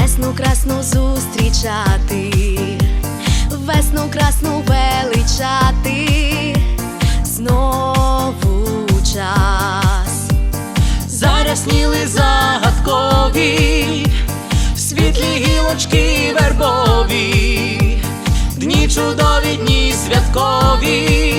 весну красну зустрічати, весну красну величати, знову час. Зарясніли загадкові, світлі гілочки вербові, дні чудові, дні святкові,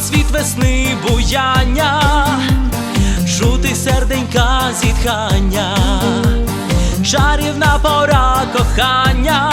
Світ весни буяння, жути серденька зітхання, чарівна пора кохання,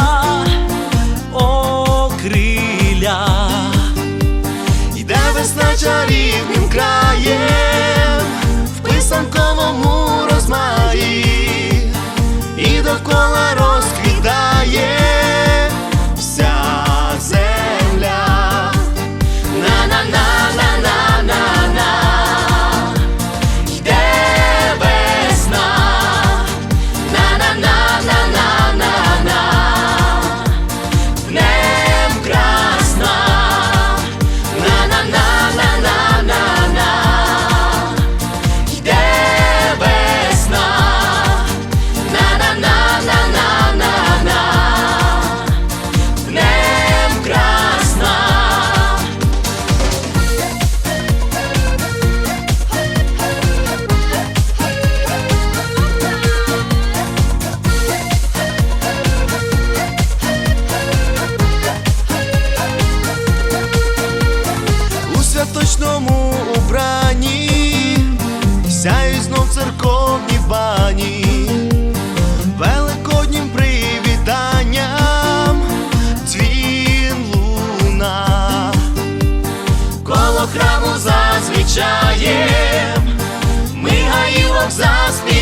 ми гаївок заспіваєм,